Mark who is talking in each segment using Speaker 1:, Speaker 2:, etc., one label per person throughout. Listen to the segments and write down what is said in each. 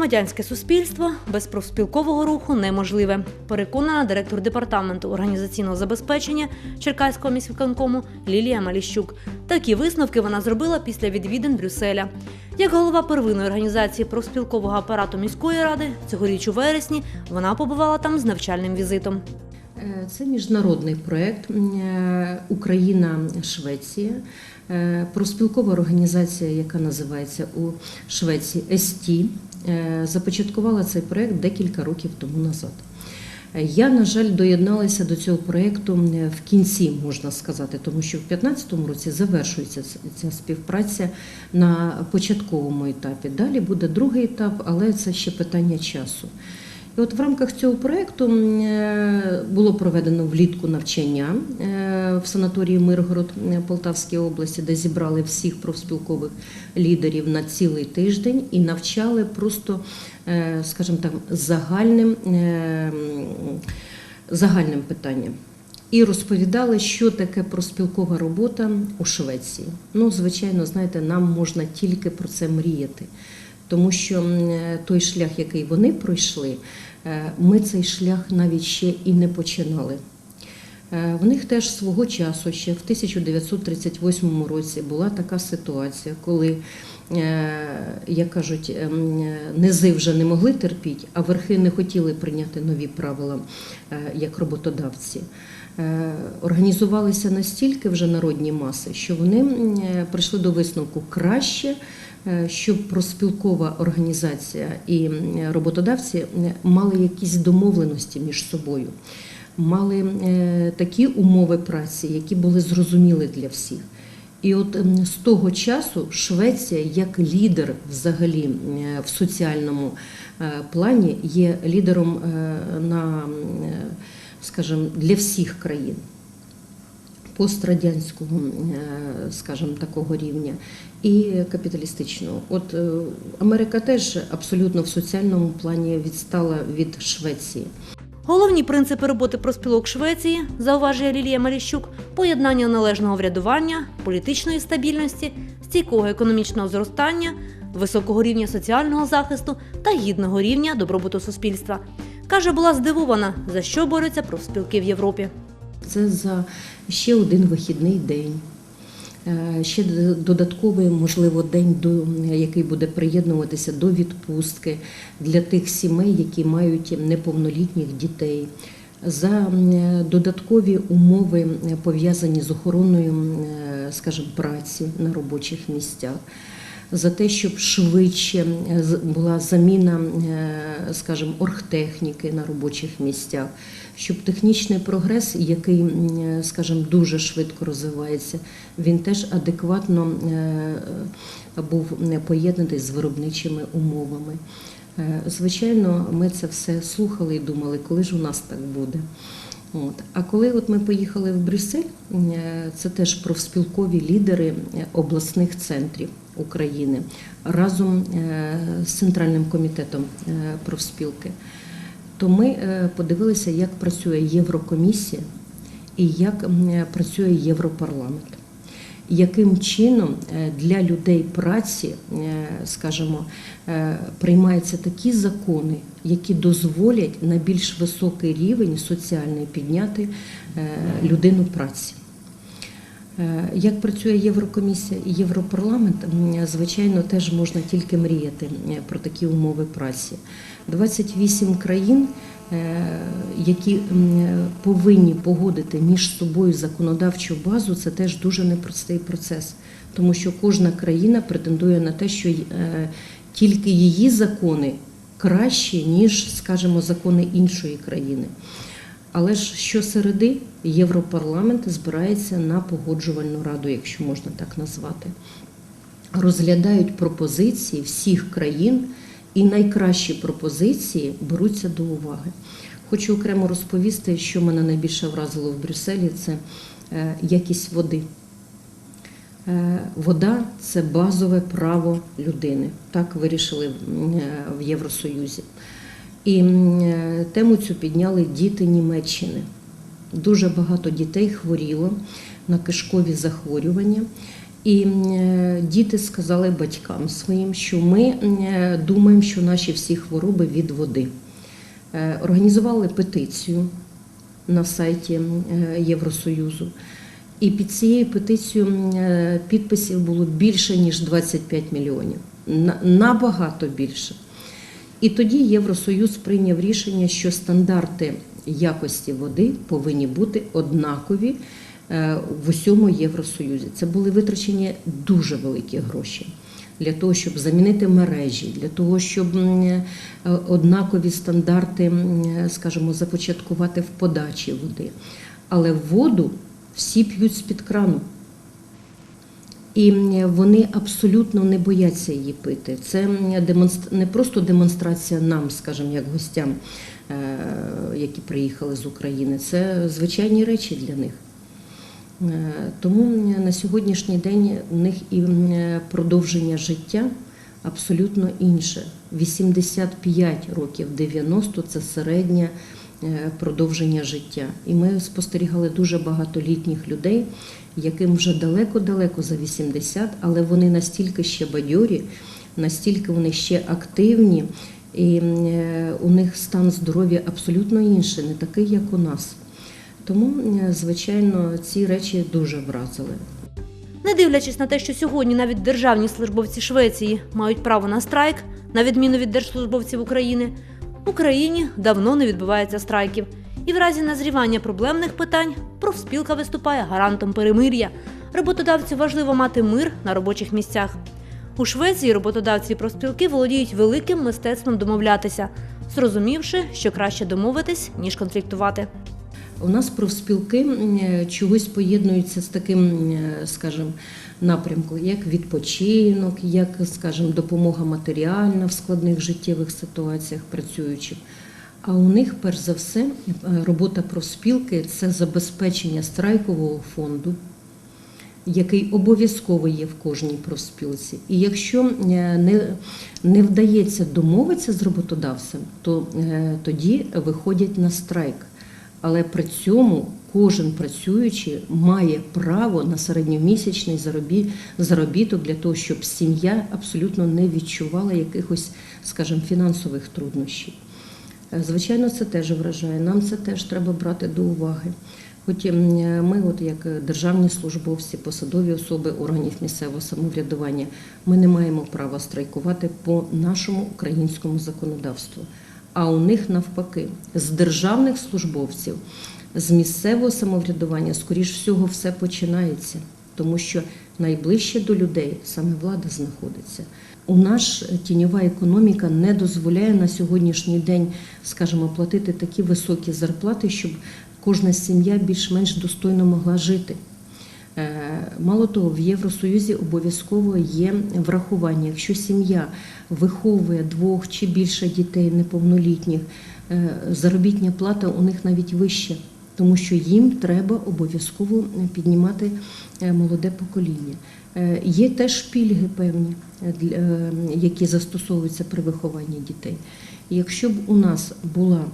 Speaker 1: Громадянське суспільство без профспілкового руху неможливе. Переконана директор департаменту організаційного забезпечення Черкаського міськвиконкому Лілія Маліщук. Такі висновки вона зробила після відвідин Брюсселя. Як голова первинної організації профспілкового апарату міської ради, цьогоріч у вересні вона побувала там з навчальним візитом.
Speaker 2: Е, Це міжнародний проєкт е, Україна-Швеція. Е, Профспілкова організація, яка називається у Швеції ЕСТІ, започаткувала цей проєкт декілька років тому назад. Е, Я, на жаль, доєдналася до цього проєкту е, в кінці, можна сказати, тому що в 2015 році завершується ця співпраця на початковому етапі. Далі буде другий етап, але це ще питання часу. І от в рамках цього проєкту е, було проведено влітку навчання е, в санаторії Миргород е, Полтавській області, де зібрали всіх профспілкових лідерів на цілий тиждень і навчали просто, скажімо так, загальним, загальним питанням. І розповідали, що таке проспілкова робота у Швеції. Ну, звичайно, знаєте, нам можна тільки про це мріяти, тому що той шлях, який вони пройшли, е, ми цей шлях навіть ще і не починали. Е, В них теж свого часу, ще в 1938 році, була така ситуація, коли, е, як кажуть, низи вже не могли терпіти, а верхи не хотіли прийняти нові правила як роботодавці. Організувалися настільки вже народні маси, що вони прийшли до висновку краще, щоб проспілкова організація і роботодавці е, мали якісь домовленості між собою мали е, такі умови праці, які були зрозуміли для всіх. І от з того часу Швеція, як лідер взагалі е, в соціальному е, плані, є лідером е, на, е, скажімо, для всіх країн пострадянського, е, скажімо, такого рівня і капіталістичного. От е, Америка теж абсолютно в соціальному плані відстала від Швеції.
Speaker 1: Головні принципи роботи профспілок Швеції, зауважує Лілія Маліщук, поєднання належного врядування, політичної стабільності, стійкого економічного зростання, високого рівня соціального захисту та гідного рівня добробуту суспільства. Каже, була здивована, за що борються профспілки в Європі.
Speaker 2: Це за ще один вихідний день. Е, Ще додатковий, можливо, день, який буде приєднуватися до відпустки для тих сімей, які мають неповнолітніх дітей, за додаткові умови е, пов'язані з охороною, е, скажімо, праці на робочих місцях. За те, щоб швидше була заміна, е, скажімо, оргтехніки на робочих місцях, щоб технічний прогрес, який, скажімо, дуже швидко розвивається, він теж адекватно е, був е, поєднаний з виробничими умовами. Звичайно, ми це все слухали і думали, коли ж у нас так буде. От. А коли от ми поїхали в Брюссель, е, це теж профспілкові лідери е, обласних центрів України разом е, з Центральним комітетом профспілки, то ми подивилися, як працює Єврокомісія і як працює Європарламент. Яким чином е, для людей праці, е, скажімо, е, приймаються такі закони, які дозволять на більш високий рівень соціальний підняти людину праці. Як працює Єврокомісія і Європарламент, звичайно, теж можна тільки мріяти про такі умови праці. 28 країн, які повинні погодити між собою законодавчу базу, це теж дуже непростий процес, тому що кожна країна претендує на те, що е, тільки її закони кращі, ніж, скажімо, закони іншої країни. Але ж щосереди Європарламент збирається на погоджувальну раду, якщо можна так назвати. Розглядають пропозиції всіх країн, і найкращі пропозиції беруться до уваги. Хочу окремо розповісти, що мене найбільше вразило в Брюсселі це е, якість води. Е, Вода це базове право людини. Так вирішили е, в Євросоюзі. І тему цю підняли діти Німеччини. Дуже багато дітей хворіло на кишкові захворювання. І е, діти сказали батькам своїм, що ми е, думаємо, що наші всі хвороби від води. Е, Організували петицію на сайті Євросоюзу. І під цією петицією підписів було більше ніж 25 мільйонів. На- Набагато більше. І тоді Євросоюз прийняв рішення, що стандарти якості води повинні бути однакові в усьому Євросоюзі. Це були витрачені дуже великі гроші для того, щоб замінити мережі, для того, щоб е, однакові стандарти, е, скажімо, започаткувати в подачі води. Але воду всі п'ють з-під крану. І вони абсолютно не бояться її пити. Це не просто демонстрація нам, скажімо, як гостям, е, які приїхали з України. Це звичайні речі для них. Е, Тому на сьогоднішній день в них і продовження життя абсолютно інше. 85 років, 90 – це середнє е, продовження життя. І ми спостерігали дуже багато літніх людей, яким вже далеко-далеко за 80, але вони настільки ще бадьорі, настільки вони ще активні, і е, у них стан здоров'я абсолютно інший, не такий, як у нас. Тому, е, звичайно, ці речі дуже вразили.
Speaker 1: Не дивлячись на те, що сьогодні навіть державні службовці Швеції мають право на страйк, на відміну від держслужбовців України, в Україні давно не відбувається страйків. І в разі назрівання проблемних питань профспілка виступає гарантом перемир'я. Роботодавцю важливо мати мир на робочих місцях. У Швеції роботодавці і профспілки володіють великим мистецтвом домовлятися, зрозумівши, що краще домовитись, ніж конфліктувати.
Speaker 2: У нас профспілки е, чогось поєднуються з таким, е, скажімо, напрямком, як відпочинок, як, скажімо, допомога матеріальна в складних життєвих ситуаціях працюючим. А у них, перш за все, е, робота профспілки це забезпечення страйкового фонду, який обов'язково є в кожній профспілці. І якщо не, не вдається домовитися з роботодавцем, то тоді виходять на страйк. Але при цьому кожен працюючий має право на середньомісячний заробі- заробіток для того, щоб сім'я абсолютно не відчувала якихось, скажімо, фінансових труднощів. Е, Звичайно, це теж вражає. Нам це теж треба брати до уваги. Хоч ми, от як державні службовці, посадові особи органів місцевого самоврядування, ми не маємо права страйкувати по нашому українському законодавству. А у них навпаки, з державних службовців, з місцевого самоврядування, скоріш всього, все починається, тому що найближче до людей саме влада знаходиться. У нас тіньова економіка не дозволяє на сьогоднішній день, скажімо, платити такі високі зарплати, щоб кожна сім'я більш-менш достойно могла жити. Е, Мало того, в Євросоюзі обов'язково є врахування. Якщо сім'я виховує двох чи більше дітей неповнолітніх, е, заробітня плата у них навіть вища, тому що їм треба обов'язково піднімати е, молоде покоління. Є теж пільги певні, які застосовуються при вихованні дітей. Якщо б у нас була,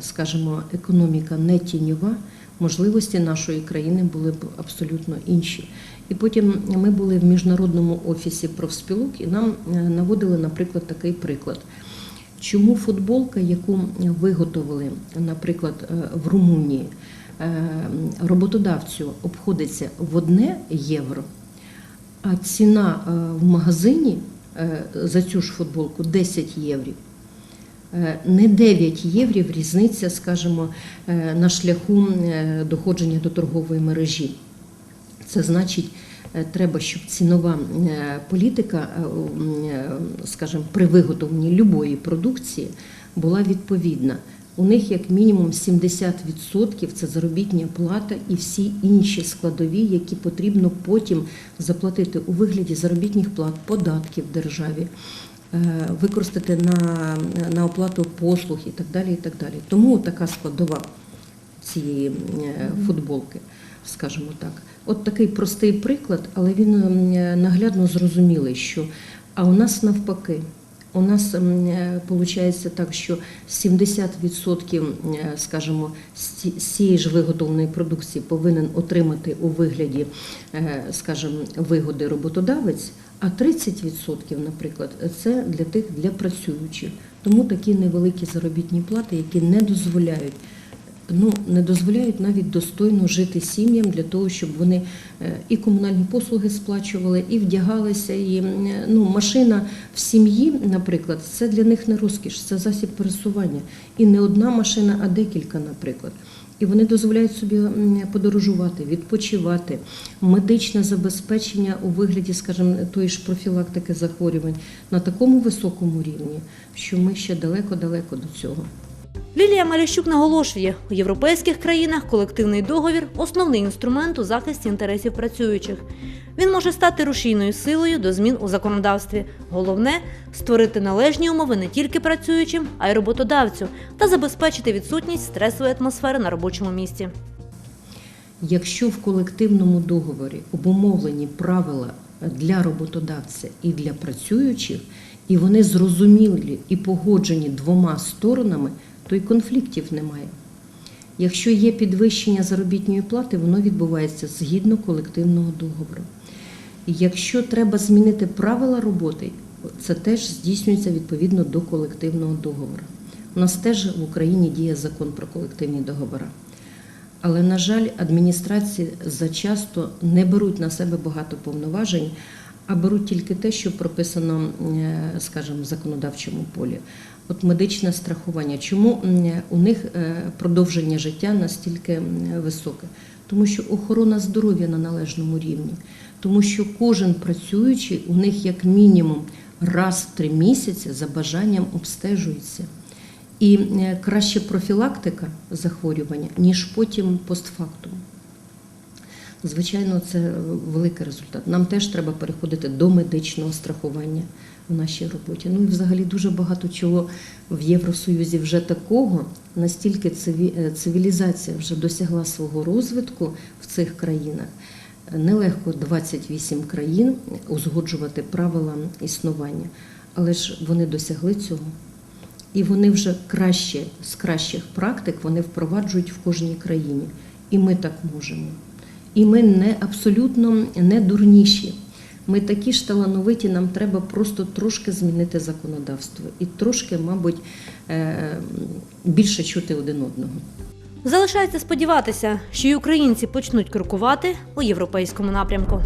Speaker 2: скажімо, економіка не тіньова, можливості нашої країни були б абсолютно інші. І потім ми були в міжнародному офісі профспілок, і нам е, наводили, наприклад, такий приклад. Чому футболка, яку виготовили, наприклад, е, в Румунії, е, роботодавцю обходиться в одне євро, а ціна в магазині за цю ж футболку 10 євро. Е, Не 9 євро різниця, скажімо, е, на шляху е, доходження до торгової мережі. Це значить, треба, щоб цінова політика, скажімо, при виготовленні любої продукції була відповідна. У них як мінімум 70% це заробітня плата і всі інші складові, які потрібно потім заплатити у вигляді заробітних плат, податків державі, використати на, на оплату послуг і так далі. І так далі. Тому така складова цієї е, футболки, скажімо так. От такий простий приклад, але він е, наглядно зрозумілий, що а у нас навпаки. У нас виходить так, що 70%, е, скажімо, з цієї ж виготовленої продукції повинен отримати у вигляді, е, скажімо, вигоди роботодавець, а 30%, наприклад, це для тих для працюючих. Тому такі невеликі заробітні плати, які не дозволяють. Ну, не дозволяють навіть достойно жити сім'ям для того, щоб вони е, і комунальні послуги сплачували, і вдягалися. І ну, машина в сім'ї, наприклад, це для них не розкіш, це засіб пересування. І не одна машина, а декілька, наприклад. І вони дозволяють собі подорожувати, відпочивати, медичне забезпечення у вигляді, скажімо, тої ж профілактики захворювань на такому високому рівні, що ми ще далеко-далеко до цього.
Speaker 1: Лілія Маліщук наголошує, у європейських країнах колективний договір основний інструмент у захисті інтересів працюючих. Він може стати рушійною силою до змін у законодавстві. Головне створити належні умови не тільки працюючим, а й роботодавцю та забезпечити відсутність стресової атмосфери на робочому місці.
Speaker 2: Якщо в колективному договорі обумовлені правила для роботодавця і для працюючих, і вони зрозумілі і погоджені двома сторонами, то й конфліктів немає. Якщо є підвищення заробітної плати, воно відбувається згідно колективного договору. Якщо треба змінити правила роботи, це теж здійснюється відповідно до колективного договору. У нас теж в Україні діє закон про колективні договори. Але, на жаль, адміністрації зачасто не беруть на себе багато повноважень, а беруть тільки те, що прописано, е, скажімо, в законодавчому полі. От медичне страхування. Чому у них е, продовження життя настільки високе? Тому що охорона здоров'я на належному рівні, тому що кожен працюючий у них як мінімум раз в три місяці за бажанням обстежується. І е, краще профілактика захворювання, ніж потім постфактум. Звичайно, це великий результат. Нам теж треба переходити до медичного страхування в нашій роботі. Ну і взагалі дуже багато чого в Євросоюзі вже такого, настільки е, цивілізація вже досягла свого розвитку в цих країнах. Нелегко 28 країн узгоджувати правила існування, але ж вони досягли цього. І вони вже краще з кращих практик вони впроваджують в кожній країні. І ми так можемо. І ми не абсолютно не дурніші. Ми такі ж талановиті, нам треба просто трошки змінити законодавство і трошки, мабуть, е, більше чути один одного.
Speaker 1: Залишається сподіватися, що й українці почнуть крокувати у європейському напрямку.